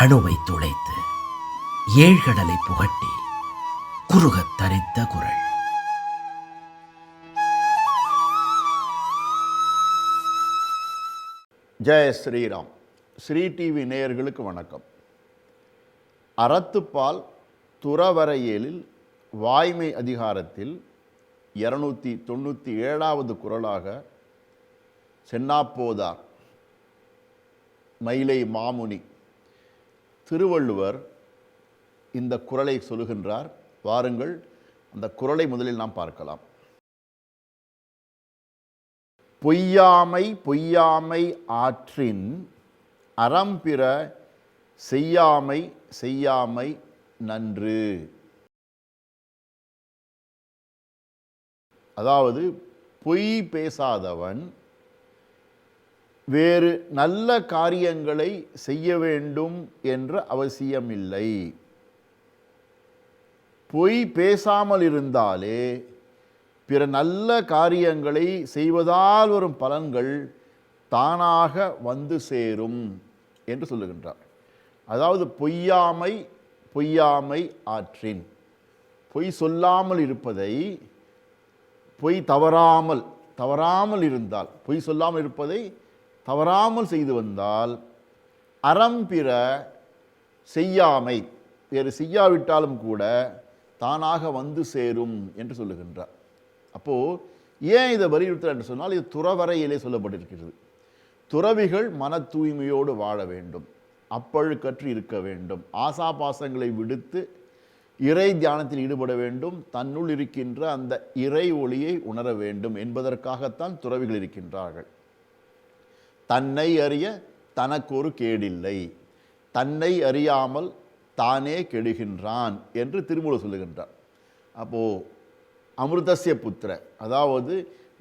அணுவை துளைத்து ஏழ்கடலை புகட்டி குறுகத் தரித்த குரல். ஜெய ஸ்ரீராம். ஸ்ரீ டிவி நேயர்களுக்கு வணக்கம். அறத்துப்பால் துறவரையேலில் வாய்மை அதிகாரத்தில் இருநூத்தி தொண்ணூற்றி ஏழாவது குரலாக சென்னாப்போதார் மயிலை மாமுனி திருவள்ளுவர் இந்த குரலை சொல்லுகின்றார். வாருங்கள் அந்த குரலை முதலில் நாம் பார்க்கலாம். பொய்யாமை பொய்யாமை ஆற்றின் அறம்பிற செய்யாமை செய்யாமை நன்று. அதாவது பொய் பேசாதவன் வேறு நல்ல காரியங்களை செய்ய வேண்டும் என்ற அவசியமில்லை. பொய் பேசாமல் இருந்தாலே பிற நல்ல காரியங்களை செய்வதால் வரும் பலன்கள் தானாக வந்து சேரும் என்று சொல்லுகின்றார். அதாவது பொய்யாமை பொய்யாமை ஆற்றின். பொய் சொல்லாமல் இருப்பதை பொய் தவறாமல் தவறாமல் இருந்தால் பொய் சொல்லாமல் இருப்பதை தவறாமல் செய்து வந்தால் அறம் பிற செய்யாமை. வேறு செய்யாவிட்டாலும் கூட தானாக வந்து சேரும் என்று சொல்லுகின்றார். அப்போது ஏன் இதை வலியுறுத்தல் என்று சொன்னால் இது துறவரையிலே சொல்லப்பட்டிருக்கிறது. துறவிகள் மன தூய்மையோடு வாழ வேண்டும். அப்பழுக்கற்று இருக்க வேண்டும். ஆசாபாசங்களை விடுத்து இறை தியானத்தில் ஈடுபட வேண்டும். தன்னுள் இருக்கின்ற அந்த இறை ஒளியை உணர வேண்டும் என்பதற்காகத்தான் துறவிகள் இருக்கின்றார்கள். தன்னை அறிய தனக்கு ஒரு கேடில்லை. தன்னை அறியாமல் தானே கெடுகின்றான் என்று திருமூலர் சொல்லுகின்றார். அப்போது அமிர்தசிய புத்திர அதாவது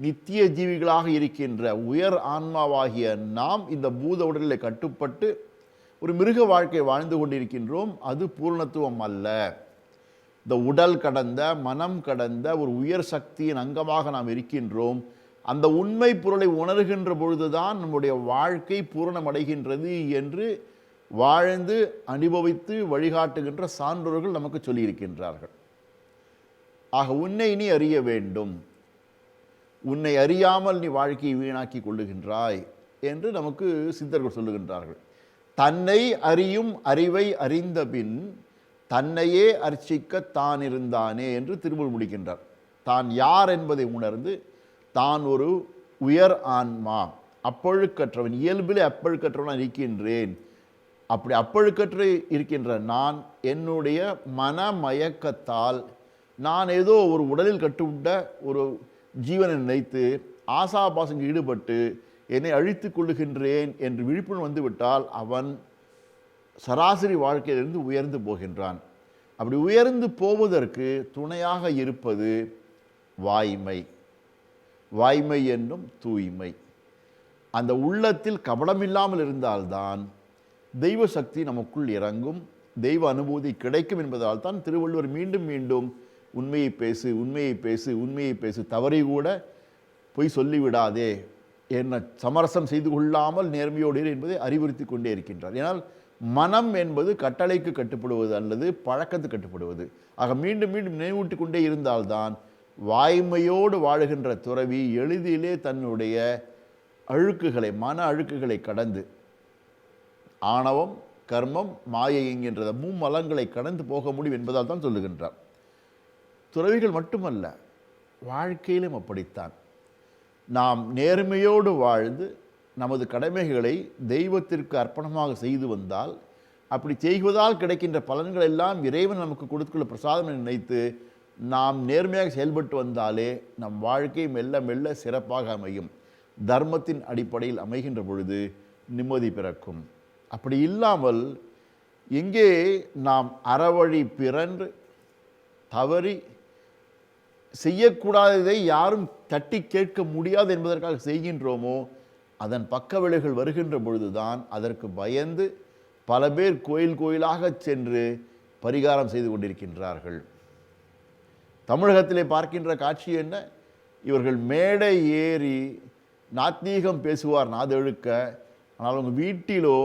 நித்திய ஜீவிகளாக இருக்கின்ற உயர் ஆன்மாவாகிய நாம் இந்த பூத உடலில் கட்டுப்பட்டு ஒரு மிருக வாழ்க்கை வாழ்ந்து கொண்டிருக்கின்றோம் அது பூர்ணத்துவம் அல்ல. இந்த உடல் கடந்த மனம் கடந்த ஒரு உயர் சக்தியின் அங்கமாக நாம் இருக்கின்றோம். அந்த உண்மை பொருளை உணர்கின்ற பொழுதுதான் நம்முடைய வாழ்க்கை பூரணமடைகின்றது என்று வாழ்ந்து அனுபவித்து வழிகாட்டுகின்ற சான்றோர்கள் நமக்கு சொல்லியிருக்கின்றார்கள். ஆக உன்னை நீ அறிய வேண்டும். உன்னை அறியாமல் நீ வாழ்க்கையை வீணாக்கி கொள்ளுகின்றாய் என்று நமக்கு சித்தர்கள் சொல்லுகின்றார்கள். தன்னை அறியும் அறிவை அறிந்த பின் தன்னையே அர்ச்சிக்க தான் இருந்தானே என்று திருமூல் முடிக்கின்றார். தான் யார் என்பதை உணர்ந்து தான் ஒரு உயர் ஆன்மா. அப்பழுக்கற்றவன் இயல்பிலே அப்பழுக்கற்றவனாக இருக்கின்றேன். அப்படி அப்பழுக்கற்று இருக்கின்ற நான் என்னுடைய மனமயக்கத்தால் நான் ஏதோ ஒரு உடலில் கட்டுவிட்ட ஒரு ஜீவனை நினைத்து ஆசாபாசங்கள் ஈடுபட்டு என்னை அழித்து கொள்ளுகின்றேன் என்று விழிப்புணர்வு வந்துவிட்டால் அவன் சராசரி வாழ்க்கையிலிருந்து உயர்ந்து போகின்றான். அப்படி உயர்ந்து போவதற்கு துணையாக இருப்பது வாய்மை. வாய்மை என்னும் தூய்மை. அந்த உள்ளத்தில் கபடமில்லாமல் இருந்தால்தான் தெய்வ சக்தி நமக்குள் இறங்கும் தெய்வ அனுபூதி கிடைக்கும் என்பதால் தான் திருவள்ளுவர் மீண்டும் மீண்டும் உண்மையை பேசு உண்மையை பேசு உண்மையை பேசு தவறி கூட பொய் சொல்லிவிடாதே என்ன சமரசம் செய்து கொள்ளாமல் நேர்மையோடு என்பதை அறிவுறுத்தி கொண்டே இருக்கின்றார். ஏனால் மனம் என்பது கட்டளைக்கு கட்டுப்படுவது அல்லது பழக்கத்துக்கு கட்டுப்படுவது. ஆக மீண்டும் மீண்டும் நினைவூட்டி கொண்டே இருந்தால்தான் வாய்மையோடு வாழுகின்ற துறவி எளிதிலே தன்னுடைய அழுக்குகளை மன அழுக்குகளை கடந்து ஆணவம் கர்மம் மாயை என்கின்ற மும்மலங்களை கடந்து போக முடியும் என்பதால் தான் சொல்லுகின்றார். துறவிகள் மட்டுமல்ல வாழ்க்கையிலும் அப்படித்தான். நாம் நேர்மையோடு வாழ்ந்து நமது கடமைகளை தெய்வத்திற்கு அர்ப்பணமாக செய்து வந்தால் அப்படி செய்வதால் கிடைக்கின்ற பலன்கள் எல்லாம் இறைவன் நமக்கு கொடுத்துள்ள பிரசாதம் நினைத்து நாம் நேர்மையாக செயல்பட்டு வந்தாலே நம் வாழ்க்கை மெல்ல மெல்ல சிறப்பாக அமையும். தர்மத்தின் அடிப்படையில் அமைகின்ற பொழுது நிம்மதி பிறக்கும். அப்படி இல்லாமல் எங்கே நாம் அறவழி பிறன்று தவறி செய்யக்கூடாததை யாரும் தட்டி கேட்க முடியாது என்பதற்காக செய்கின்றோமோ அதன் பக்க விளைவுகள் வருகின்ற பொழுதுதான் அதற்கு பயந்து பல பேர் கோயில் கோயிலாக சென்று பரிகாரம் செய்து கொண்டிருக்கின்றார்கள். தமிழகத்திலே பார்க்கின்ற காட்சி என்ன? இவர்கள் மேடை ஏறி நாத்மீகம் பேசுவார் நாதெழுக்க. ஆனால் அவங்க வீட்டிலோ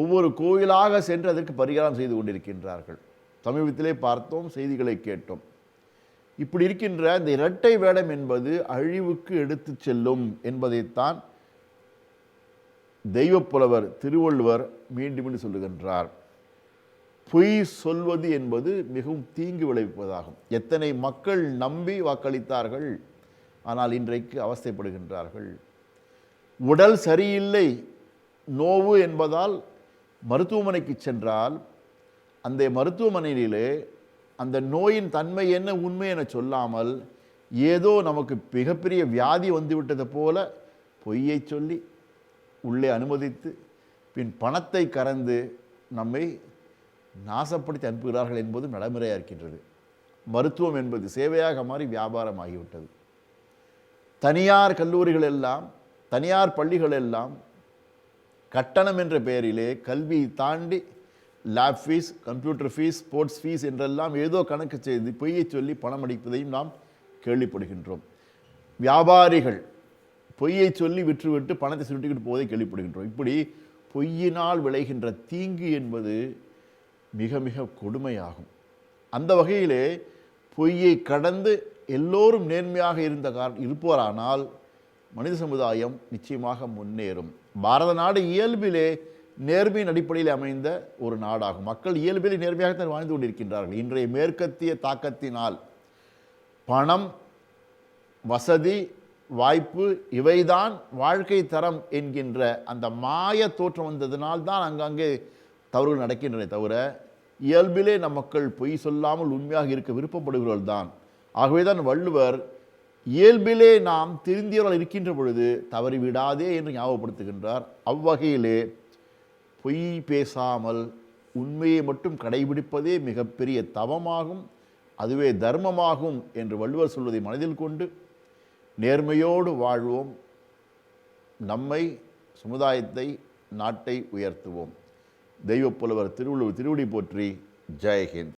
ஒவ்வொரு கோயிலாக சென்று அதற்கு பரிகாரம் செய்து கொண்டிருக்கின்றார்கள். சமீபத்திலே பார்த்தோம் செய்திகளை கேட்டோம். இப்படி இருக்கின்ற இந்த இரட்டை வேடம் என்பது அழிவுக்கு எடுத்து செல்லும் என்பதைத்தான் தெய்வப்புலவர் திருவள்ளுவர் மீண்டும் மீண்டும் சொல்லுகின்றார். பொய் சொல்வது என்பது மிகவும் தீங்கு விளைவிப்பதாகும். எத்தனை மக்கள் நம்பி வாக்களித்தார்கள் ஆனால் இன்றைக்கு அவஸ்தைப்படுகின்றார்கள். உடல் சரியில்லை நோவு என்பதால் மருத்துவமனைக்கு சென்றால் அந்த மருத்துவமனையிலே அந்த நோயின் தன்மை என்ன உண்மை என சொல்லாமல் ஏதோ நமக்கு மிகப்பெரிய வியாதி வந்துவிட்டது போல பொய்யை சொல்லி உள்ளே அனுமதித்து பின் பணத்தை கறந்து நம்மை நாசப்படுத்தி அனுப்புகிறார்கள் என்பது நடைமுறையாக இருக்கின்றது. மருத்துவம் என்பது சேவையாக மாறி வியாபாரம் ஆகிவிட்டது தனியார் கல்லூரிகள் எல்லாம் தனியார் பள்ளிகள் எல்லாம் கட்டணம் என்ற பெயரிலே கல்வி தாண்டி lab fees computer fees sports fees என்றெல்லாம் ஏதோ கணக்கு செய்து பொய்யை சொல்லி பணம் அடிப்பதையும் நாம் கேள்விப்படுகின்றோம். வியாபாரிகள் பொய்யை சொல்லி விற்றுவிட்டு பணத்தை சுருட்டிக்கிட்டு போவதை கேள்விப்படுகின்றோம். இப்படி பொய்யினால் விளைகின்ற தீங்கு என்பது மிக மிக கொடுமையாகும். அந்த வகையிலே பொய்யை கடந்து எல்லோரும் நேர்மையாக இருந்த கார் இருப்போரானால் மனித சமுதாயம் நிச்சயமாக முன்னேறும். பாரத நாடு இயல்பிலே நேர்மையின் அடிப்படையில் அமைந்த ஒரு நாடாகும். மக்கள் இயல்பிலே நேர்மையாகத்தான் வாழ்ந்து கொண்டிருக்கின்றார்கள். இன்றைய மேற்கத்திய தாக்கத்தினால் பணம் வசதி வாய்ப்பு இவைதான் வாழ்க்கை தரம் என்கின்ற அந்த மாய தோற்றம் வந்ததினால் தான் அங்கங்கே தவறுகள் நடக்கின்றன தவிர இயல்பிலே நம் மக்கள் பொய் சொல்லாமல் உண்மையாக இருக்க விருப்பப்படுகிறவர்கள் தான் ஆகவே தான் வள்ளுவர் இயல்பிலே நாம் திருந்தியவர்கள் இருக்கின்ற பொழுது தவறி விடாதே என்று ஞாபகப்படுத்துகின்றார். அவ்வகையிலே பொய் பேசாமல் உண்மையை மட்டும் கடைபிடிப்பதே மிகப்பெரிய தவமாகும் அதுவே தர்மமாகும் என்று வள்ளுவர் சொல்வதை மனதில் கொண்டு நேர்மையோடு வாழ்வோம். நம்மை சமுதாயத்தை நாட்டை உயர்த்துவோம். தெய்வப்புலவர் திருவள்ளுவர் திருவடி போற்றி ஜெயஹிந்த்